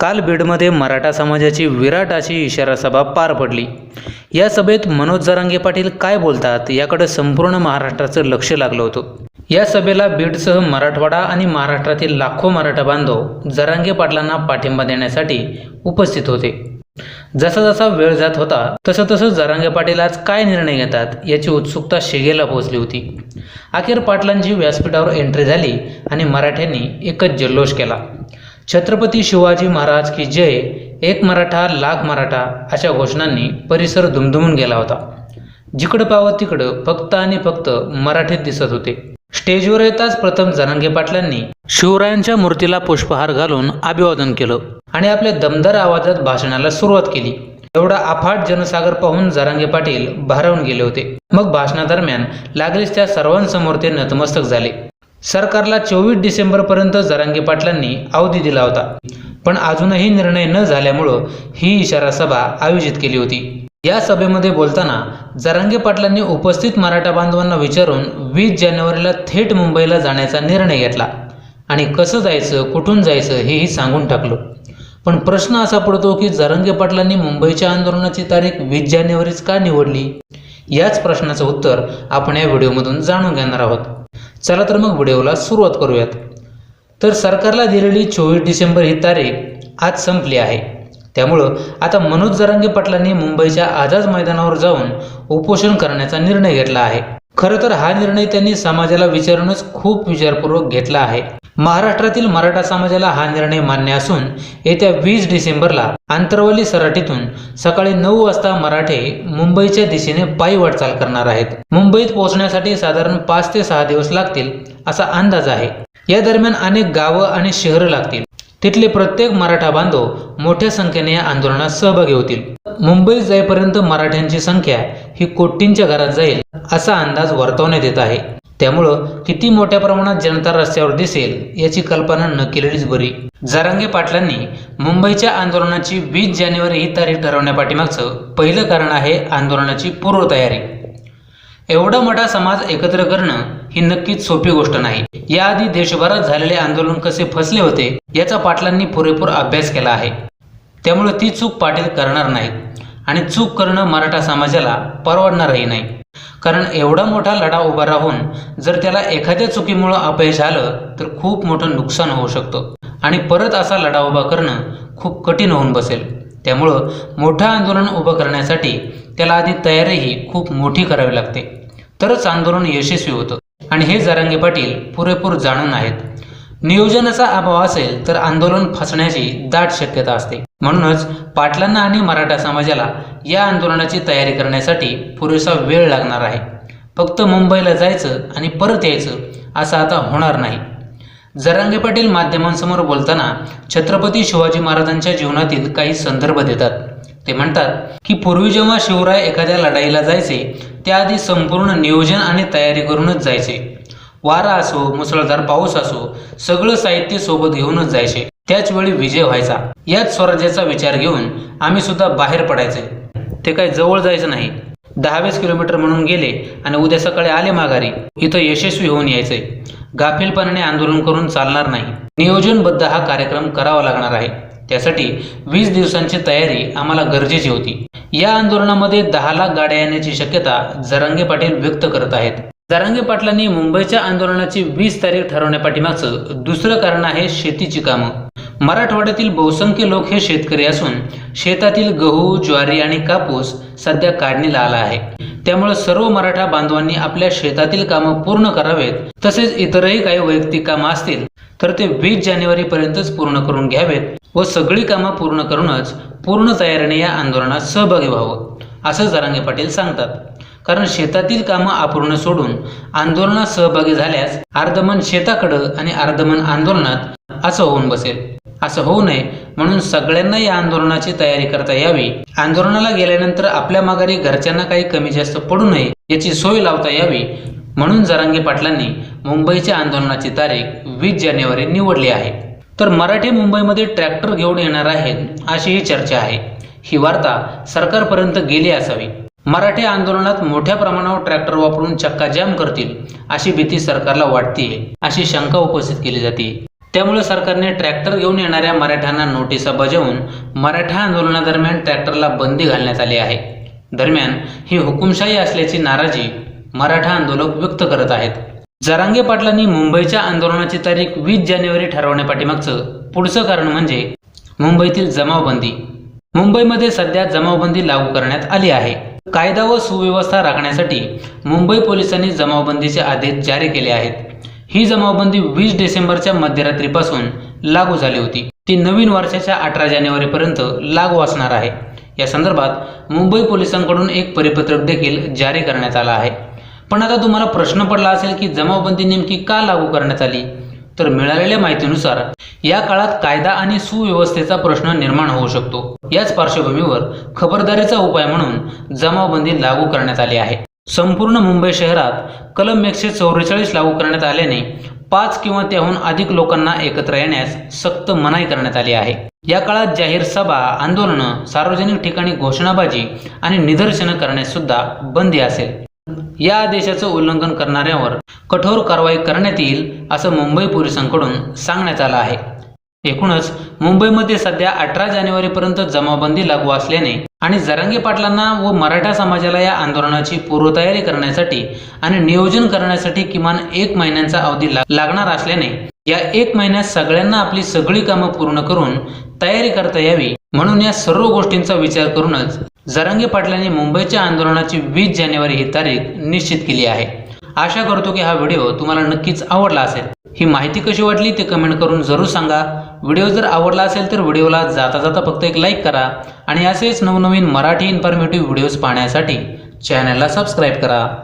काल बीडमध्ये मराठा समाजाची विराट अशी इशारा सभा पार पडली. या सभेत मनोज जरांगे पाटील काय बोलतात याकडे संपूर्ण महाराष्ट्राचं लक्ष लागलं होतं. या सभेला बीडसह मराठवाडा आणि महाराष्ट्रातील लाखो मराठा बांधव जरांगे पाटलांना पाठिंबा देण्यासाठी उपस्थित होते. जसा जसा वेळ जात होता तसं तसं जरांगे पाटील आज काय निर्णय घेतात याची उत्सुकता शिगेला पोहोचली होती. अखेर पाटलांची व्यासपीठावर एंट्री झाली आणि मराठ्यांनी एकच जल्लोष केला. छत्रपती शिवाजी महाराज की जय एक मराठा लाख मराठा अशा घोषणांनी परिसर दुमदुमून गेला होता. जिकडं पावं तिकडं फक्त आणि फक्त मराठीत दिसत होते. स्टेजवर येताच प्रथम जनांगे पाटलांनी शिवरायांच्या मूर्तीला पुष्पहार घालून अभिवादन केलं आणि आपल्या दमदार आवाजात भाषणाला सुरुवात केली. एवढा अफाट जनसागर पाहून जरांगे पाटील भारावून गेले होते. मग भाषणादरम्यान लागलीच त्या सर्वांसमोर ते नतमस्तक झाले. सरकारला चोवीस डिसेंबरपर्यंत जरांगे पाटलांनी अवधी दिला होता. पण अजूनही निर्णय न झाल्यामुळं ही इशारा सभा आयोजित केली होती. या सभेमध्ये बोलताना जरांगे पाटलांनी उपस्थित मराठा बांधवांना विचारून वीस जानेवारीला थेट मुंबईला जाण्याचा निर्णय घेतला. आणि कसं जायचं कुठून जायचं हेही सांगून टाकलं. पण प्रश्न असा पडतो की जरांगे पाटलांनी मुंबईच्या आंदोलनाची तारीख वीस जानेवारीच का निवडली? याच प्रश्नाचं उत्तर आपण या व्हिडिओमधून जाणून घेणार आहोत. चला तर मग व्हिडिओला सुरुवात करूयात. तर सरकारला दिलेली चोवीस डिसेंबर ही तारीख आज संपली आहे. त्यामुळं आता मनोज जरांगे पाटलांनी मुंबईच्या आझाद मैदानावर जाऊन उपोषण करण्याचा निर्णय घेतला आहे. खरं तर हा निर्णय त्यांनी समाजाला विचारूनच खूप विचारपूर्वक घेतला आहे. महाराष्ट्रातील मराठा समाजाला हा निर्णय मान्य असून येत्या वीस डिसेंबरला आंतरवली सराटीतून सकाळी नऊ वाजता मराठे मुंबईच्या दिशेने पायी वाटचाल करणार आहेत. मुंबईत पोहोचण्यासाठी साधारण पाच ते सहा दिवस लागतील असा अंदाज आहे. या दरम्यान अनेक गावं आणि शहरं लागतील. तिथले प्रत्येक मराठा बांधव मोठ्या संख्येने या आंदोलनात सहभागी होतील. मुंबईत जाईपर्यंत मराठ्यांची संख्या ही कोटींच्या घरात जाईल असा अंदाज वर्तवण्यात येत आहे. त्यामुळं किती मोठ्या प्रमाणात जनता रस्त्यावर दिसेल याची कल्पना न केलेलीच बरी. जरांगे पाटलांनी मुंबईच्या आंदोलनाची वीस जानेवारी ही तारीख ठरवण्यापाठीमागचं पहिलं कारण आहे आंदोलनाची पूर्वतयारी. एवढा मोठा समाज एकत्र करणं ही नक्कीच सोपी गोष्ट नाही. याआधी देशभरात झालेले आंदोलन कसे फसले होते याचा पाटलांनी पुरेपूर अभ्यास केला आहे. त्यामुळे ती चूक पाटील करणार नाहीत आणि चूक करणं मराठा समाजाला परवडणारही नाही. कारण एवढा मोठा लढा उभा राहून जर त्याला एखाद्या चुकीमुळं अपयश आलं तर खूप मोठं नुकसान होऊ शकतं आणि परत असा लढा उभा करणं खूप कठीण होऊन बसेल. त्यामुळं मोठं आंदोलन उभं करण्यासाठी त्याला आधी तयारीही खूप मोठी करावी लागते. तरच आंदोलन यशस्वी होतं. आणि हे जरांगे पाटील पुरेपूर जाणून आहेत नियोजनाचा अभाव असेल तर आंदोलन फसण्याची दाट शक्यता असते. म्हणूनच पाटलांना आणि मराठा समाजाला या आंदोलनाची तयारी करण्यासाठी पुरेसा वेळ लागणार आहे. फक्त मुंबईला जायचं आणि परत यायचं असं आता होणार नाही. जरांगे पाटील माध्यमांसमोर बोलताना छत्रपती शिवाजी महाराजांच्या जीवनातील काही संदर्भ देतात. ते म्हणतात की पूर्वी जेव्हा शिवराय एखाद्या लढाईला जायचे त्याआधी संपूर्ण नियोजन आणि तयारी करूनच जायचे. वारा असो मुसळधार पाऊस असो सगळं साहित्य सोबत घेऊनच जायचे. त्याच वेळी विजय व्हायचा. याच स्वराज्याचा विचार घेऊन आम्ही सुद्धा बाहेर पडायचे. ते काय जवळ जायचं नाही. दहावीस किलोमीटर म्हणून गेले आणि उद्या सकाळी आले माघारी. इथं यशस्वी होऊन यायचे. गाफीलपणाने आंदोलन करून चालणार नाही. नियोजनबद्ध हा कार्यक्रम करावा लागणार आहे. त्यासाठी वीस दिवसांची तयारी आम्हाला गरजेची होती. या आंदोलनामध्ये दहा लाख गाड्या येण्याची शक्यता जरांगे पाटील व्यक्त करत आहेत. जरांगे पाटलांनी मुंबईच्या आंदोलनाची वीस तारीख ठरवण्यापाठीमागचं दुसरं कारण आहे शेतीची कामं. मराठवाड्यातील बहुसंख्य लोक हे शेतकरी असून शेतातील गहू ज्वारी आणि कापूस सध्या काढणीला आला आहे. त्यामुळे सर्व मराठा बांधवांनी आपल्या शेतातील कामं पूर्ण करावेत तसेच इतरही काही वैयक्तिक कामं असतील तर ते वीस जानेवारीपर्यंतच पूर्ण करून घ्यावेत व सगळी कामं पूर्ण करूनच पूर्ण तयारीने या आंदोलनात सहभागी व्हावं असं जरांगे पाटील सांगतात. कारण शेतातील कामं अपूर्ण सोडून आंदोलनात सहभागी झाल्यास अर्धमन शेताकडं आणि अर्धमन आंदोलनात असं होऊन बसेल. असं होऊ नये म्हणून सगळ्यांना या आंदोलनाची तयारी करता यावी. आंदोलनाला गेल्यानंतर आपल्या माघारी घरच्यांना काही कमी जास्त पडू नये याची सोय लावता यावी. म्हणून जरांगे पाटलांनी मुंबईच्या आंदोलनाची तारीख वीस जानेवारी निवडली आहे. तर मराठी मुंबईमध्ये ट्रॅक्टर घेऊन येणार आहेत अशी ही चर्चा आहे. ही वार्ता सरकारपर्यंत गेली असावी. मराठी आंदोलनात मोठ्या प्रमाणावर ट्रॅक्टर वापरून चक्काजाम करतील अशी भीती सरकारला वाटते अशी शंका उपस्थित केली जाते. त्यामुळे सरकारने ट्रॅक्टर घेऊन येणाऱ्या मराठ्यांना नोटिसा बजावून मराठा आंदोलनादरम्यान ट्रॅक्टरला बंदी घालण्यात आली आहे. दरम्यान ही हुकुमशाही असल्याची नाराजी मराठा आंदोलक व्यक्त करत आहेत. जरांगे पाटलांनी मुंबईच्या आंदोलनाची तारीख वीस जानेवारी ठरवण्यापाठीमागचं पुढचं कारण म्हणजे मुंबईतील जमावबंदी. मुंबईमध्ये सध्या जमावबंदी लागू करण्यात आली आहे. कायदा व सुव्यवस्था राखण्यासाठी मुंबई पोलिसांनी जमावबंदीचे आदेश जारी केले आहेत. ही जमावबंदी वीस डिसेंबरच्या मध्यरात्रीपासून लागू झाली होती. ती नवीन वर्षाच्या अठरा जानेवारीपर्यंत लागू असणार आहे. या संदर्भात मुंबई पोलिसांकडून एक परिपत्रक देखील जारी करण्यात आलं आहे. पण आता तुम्हाला प्रश्न पडला असेल की जमावबंदी नेमकी का लागू करण्यात आली? तर मिळालेल्या माहितीनुसार या काळात कायदा आणि सुव्यवस्थेचा प्रश्न निर्माण होऊ शकतो. याच पार्श्वभूमीवर खबरदारीचा उपाय म्हणून जमावबंदी लागू करण्यात आली आहे. संपूर्ण मुंबई शहरात कलम एकशे चौवेचाळीस लागू करण्यात आल्याने पाच किंवा त्याहून अधिक लोकांना एकत्र येण्यास सक्त मनाई करण्यात आली आहे. या काळात जाहीर सभा आंदोलनं सार्वजनिक ठिकाणी घोषणाबाजी आणि निदर्शनं करण्यास सुद्धा बंदी असेल. या आदेशाचं उल्लंघन करणाऱ्यावर कठोर कारवाई करण्यात येईल असं मुंबई पोलिसांकडून सांगण्यात आलं आहे. एकूणच मुंबईमध्ये सध्या अठरा जानेवारीपर्यंत जमावबंदी लागू असल्याने आणि जरांगी पाटलांना व मराठा समाजाला या आंदोलनाची पूर्वतयारी करण्यासाठी आणि नियोजन करण्यासाठी किमान एक महिन्यांचा अवधी लागणार असल्याने या एक महिन्यात सगळ्यांना आपली सगळी कामं पूर्ण करून तयारी करता यावी म्हणून या सर्व गोष्टींचा विचार करूनच जरंगी पाटलांनी मुंबईच्या आंदोलनाची वीस जानेवारी ही तारीख निश्चित केली आहे. आशा करतो की हा व्हिडिओ तुम्हाला नक्कीच आवडला असेल. ही माहिती कशी वाटली ते कमेंट करून जरूर सांगा. व्हिडिओ जर आवडला असेल तर व्हिडिओला जाता जाता फक्त एक लाईक करा आणि असेच नवनवीन मराठी इन्फॉर्मेटिव्ह व्हिडिओज पाहण्यासाठी चॅनलला सबस्क्राईब करा.